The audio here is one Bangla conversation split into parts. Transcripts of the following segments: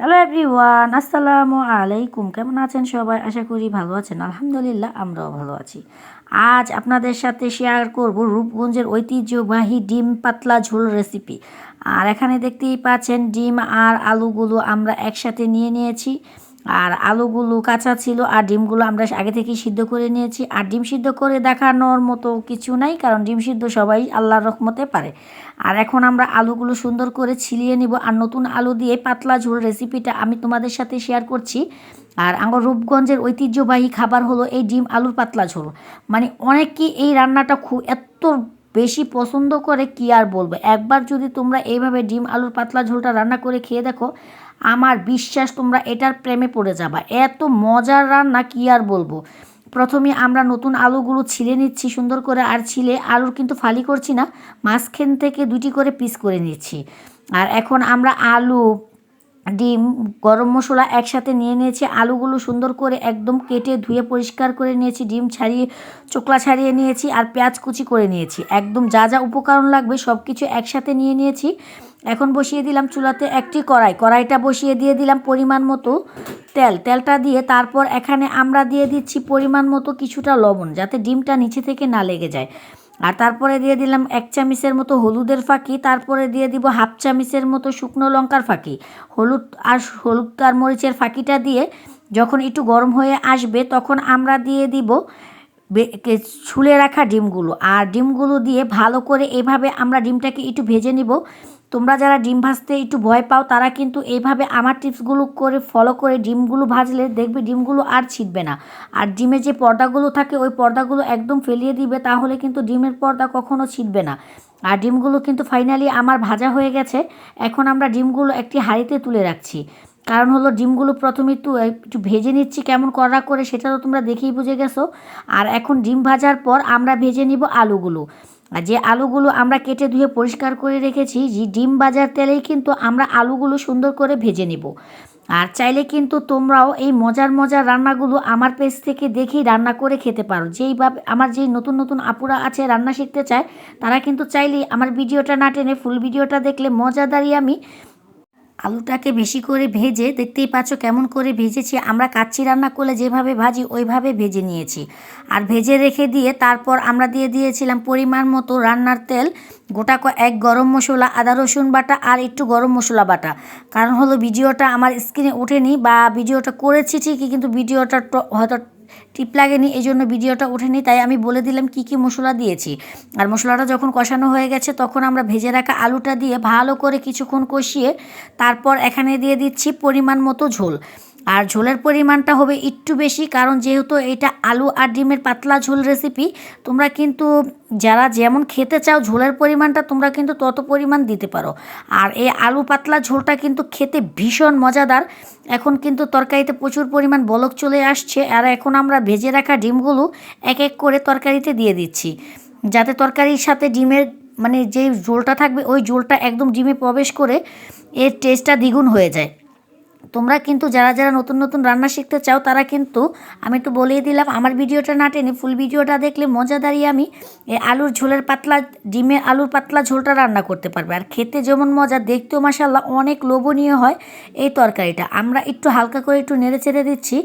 হ্যালো এভরিওয়ান আসসালামু আলাইকুম। কেমন আছেন সবাই? আশা করি ভালো আছেন। আলহামদুলিল্লাহ, আমরাও ভালো আছি। আজ আপনাদের সাথে শেয়ার করব রূপগঞ্জের ঐতিহ্যবাহী ডিম পাতলা ঝোল রেসিপি আর এখানে দেখতেই পাচ্ছেন, ডিম আর আলুগুলো আমরা একসাথে নিয়ে নিয়েছি। আর আলুগুলো কাঁচা ছিল আর ডিমগুলো আমরা আগে থেকেই সিদ্ধ করে নিয়েছি। আর ডিম সিদ্ধ করে দেখানোর মতো কিছু নাই, কারণ ডিম সিদ্ধ সবাই আল্লাহর রহমতে পারে। আর এখন আমরা আলুগুলো সুন্দর করে ছিলিয়ে নিব আর নতুন আলু দিয়ে পাতলা ঝোল রেসিপিটা আমি তোমাদের সাথে শেয়ার করছি। আর আমার রূপগঞ্জের ঐতিহ্যবাহী খাবার হলো এই ডিম আলুর পাতলা ঝোল। মানে অনেকেই এই রান্নাটা খুব এত বেশি পছন্দ করে কি আর বলব? একবার যদি তোমরা এইভাবে ডিম আলুর পাতলা ঝোলটা রান্না করে খেয়ে দেখো আমার বিশ্বাস তোমরা এটার প্রেমে পড়ে যাবা। এত মজার রান্না কি আর বলব? প্রথমে আমরা নতুন আলুগুলো ছিলে নিচ্ছি সুন্দর করে, আর ছিলে আলুর কিন্তু ফালি করছি না, মাঝখান থেকে দুটি করে পিস করে নিচ্ছি। আর এখন আমরা আলু ডিম, গরম মশলা একসাথে নিয়ে নিয়েছি, আলুগুলো সুন্দর করে একদম কেটে ধুয়ে পরিষ্কার করে নিয়েছি, ডিম ছাড়িয়ে, চোকলা ছাড়িয়ে নিয়েছি আর পেঁয়াজ কুচি করে নিয়েছি। একদম যা যা উপকরণ লাগবে সব কিছু একসাথে নিয়ে নিয়েছি। এখন বসিয়ে দিলাম চুলাতে একটি কড়াই। কড়াইটা বসিয়ে দিয়ে দিলাম পরিমাণ মতো তেল। তেলটা দিয়ে তারপর এখানে আমরা দিয়ে দিচ্ছি পরিমাণ মতো কিছুটা লবণ, যাতে ডিমটা নিচে থেকে না লেগে যায়। আর তারপরে দিয়ে দিলাম এক চামিচের মতো হলুদের ফাঁকি, তারপরে দিয়ে দিব হাফ চামিচের মতো শুকনো লঙ্কার ফাঁকি। হলুদ আর হলুদ আর মরিচের ফাঁকিটা দিয়ে যখন একটু গরম হয়ে আসবে, তখন আমরা দিয়ে দিব ছুলে রাখা ডিমগুলো। আর ডিমগুলো দিয়ে ভালো করে এভাবে আমরা ডিমটাকে একটু ভেজে নিব। তোমরা যারা ডিম ভাজতে একটু ভয় পাও, তারা কিন্তু এইভাবে আমার টিপসগুলো করে ফলো করে ডিমগুলো ভাজলে দেখবে ডিমগুলো আর ছিটবে না। আর ডিমের যে পর্দাগুলো থাকে, ওই পর্দাগুলো একদম ফেলিয়ে দিবে, তাহলে কিন্তু ডিমের পর্দা কখনো ছিটবে না। আর ডিমগুলো কিন্তু ফাইনালি আমার ভাজা হয়ে গেছে। এখন আমরা ডিমগুলো একটি হাঁড়িতে তুলে রাখছি। কারণ হলো ডিমগুলো প্রথমে একটু একটু ভেজে নিচ্ছি, কেমন কড়া করে সেটা তো তোমরা দেখেই বুঝে গেছো। আর এখন ডিম ভাজার পর আমরা ভেজে নিব আলুগুলো। আর যে আলুগুলো আমরা কেটে ধুয়ে পরিষ্কার করে রেখেছি যে ডিম ভাজার তেলেই কিন্তু আমরা আলুগুলো সুন্দর করে ভেজে নিব। আর চাইলে কিন্তু তোমরাও এই মজার মজার রান্নাগুলো আমার পেজ থেকে দেখেই রান্না করে খেতে পারো। যেইভাবে আমার যেই নতুন নতুন আপুরা আছে, রান্না শিখতে চায়, তারা কিন্তু চাইলেই আমার ভিডিওটা না টেনে, ফুল ভিডিওটা দেখলে মজাদারি আমি আলুটাকে বেশি করে ভেজে, দেখতেই পাচ্ছ কেমন করে ভেজেছি, আমরা কাচ্চি রান্না করলে যেভাবে ভাজি, ওইভাবে ভেজে নিয়েছি। আর ভেজে রেখে দিয়ে তারপর আমরা দিয়ে দিয়েছিলাম পরিমাণ মতো রান্নার তেল, গোটা এক গরম মশলা, আদা, রসুন বাটা আর একটু গরম মশলা বাটা। কারণ হলো ভিডিওটা আমার স্ক্রিনে ওঠেনি বা ভিডিওটা করেছি ঠিকই, কিন্তু ভিডিওটা হয়তো টিপ লাগেনি, এই জন্য ভিডিওটা ওঠেনি, তাই আমি বলে দিলাম কি কি মশলা দিয়েছি। আর মশলাটা যখন কষানো হয়ে গেছে, তখন আমরা ভেজে রাখা আলুটা দিয়ে ভালো করে কিছুক্ষণ কষিয়ে তারপর এখানে দিয়ে দিচ্ছি পরিমাণ মতো ঝোল। আর ঝোলের পরিমাণটা হবে একটু বেশি, কারণ যেহেতু এটা আলু আর ডিমের পাতলা ঝোল রেসিপি তোমরা কিন্তু যারা যেমন খেতে চাও ঝোলের পরিমাণটা তোমরা কিন্তু তত পরিমাণ দিতে পারো। আর এই আলু পাতলা ঝোলটা কিন্তু খেতে ভীষণ মজাদার। এখন কিন্তু তরকারিতে প্রচুর পরিমাণ বলক চলে আসছে, আর এখন আমরা ভেজে রাখা ডিমগুলো এক এক করে তরকারিতে দিয়ে দিচ্ছি। যাতে তরকারির সাথে ডিমের মানে যে ঝোলটা থাকবে, ওই ঝোলটা একদম ডিমে প্রবেশ করে এর টেস্টটা দ্বিগুণ হয়ে যায়। তোমরা কিন্তু যারা যারা নতুন নতুন রান্না শিখতে চাও, তারা কিন্তু আমি একটু বলেই দিলাম, আমার ভিডিওটা না টেনে ফুল ভিডিওটা দেখলে মজাদারি আমি আলুর ঝোলের পাতলা ডিমের আলুর পাতলা ঝোলটা রান্না করতে পারবে। আর খেতে যেমন মজা, দেখতেও মাসাল্লাহ অনেক লোভনীয় হয় এই তরকারিটা। আমরা একটু হালকা করে একটু নেড়ে চেড়ে দিচ্ছি।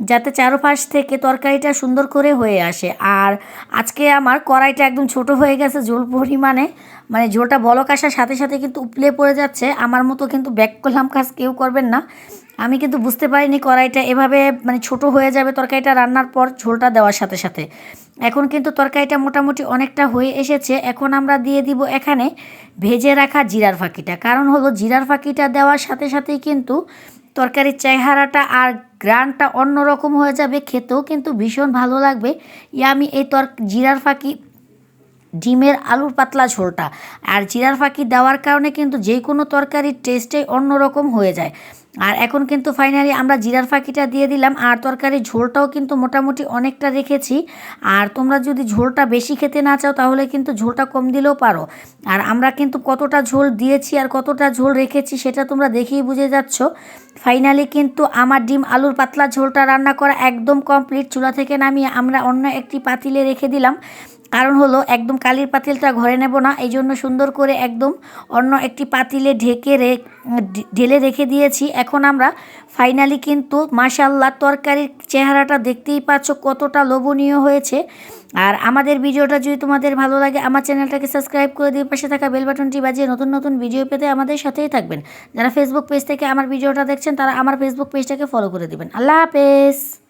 যাতে চারোপাশ থেকে তরকারিটা সুন্দর করে হয়ে আসে। আর আজকে আমার কড়াইটা একদম ছোট হয়ে গেছে ঝোল পরিমাণে। মানে ঝোলটা বলক আসার সাথে সাথে কিন্তু উপলে পড়ে যাচ্ছে। আমার মতো কিন্তু ব্যাক করলাম কাজ কেউ করবেন না। আমি কিন্তু বুঝতে পারিনি কড়াইটা এভাবে মানে ছোট হয়ে যাবে তরকারিটা রান্নার পর ঝোলটা দেওয়ার সাথে সাথে। এখন কিন্তু তরকারিটা মোটামুটি অনেকটা হয়ে এসেছে। এখন আমরা দিয়ে দিব এখানে ভেজে রাখা জিরার ফাঁকিটা। কারণ হলো জিরার ফাঁকিটা দেওয়ার সাথে সাথেই কিন্তু তরকারির চেহারাটা আর গ্রানটা অন্যরকম হয়ে যাবে খেতেও কিন্তু ভীষণ ভালো লাগবে। আমি এই তর, জিরার ফাঁকি, ডিমের আলুর পাতলা ঝোলটা। আর জিরার ফাঁকি দেওয়ার কারণে কিন্তু যে কোনো তরকারির টেস্টেই অন্যরকম হয়ে যায়। আর এখন কিন্তু ফাইনালি আমরা জিরার ফাঁকিটা দিয়ে দিলাম, আর তরকারির ঝোলটাও কিন্তু মোটামুটি অনেকটা রেখেছি। আর তোমরা যদি ঝোলটা বেশি খেতে না চাও, তাহলে কিন্তু ঝোলটা কম দিলেও পারো। আর আমরা কিন্তু কতটা ঝোল দিয়েছি আর কতটা ঝোল রেখেছি, সেটা তোমরা দেখেই বুঝে যাচ্ছ। ফাইনালি কিন্তু আমার ডিম আলুর পাতলা ঝোলটা রান্না করা একদম কমপ্লিট চুলা থেকে নামিয়ে আমরা অন্য একটি পাতিলে রেখে দিলাম। কারণ হলো একদম কালির পাতিলটা ঘরে নেব না এই জন্য সুন্দর করে একদম অন্য একটি পাতিলে ঢেকে রে ঢেলে রেখে দিয়েছি। এখন আমরা ফাইনালি কিন্তু মাশাল্লাহ তরকারির চেহারাটা দেখতেই পাচ্ছ কতটা লোভনীয় হয়েছে। আর আমাদের ভিডিওটা যদি তোমাদের ভালো লাগে, আমার চ্যানেলটাকে সাবস্ক্রাইব করে দিয়ে পাশে থাকা বেল বাটনটি বাজিয়ে নতুন নতুন ভিডিও পেতে আমাদের সাথেই থাকবেন। যারা ফেসবুক পেজ থেকে আমার ভিডিওটা দেখছেন, তারা আমার ফেসবুক পেজটাকে ফলো করে দেবেন। আল্লাহ হাফেজ!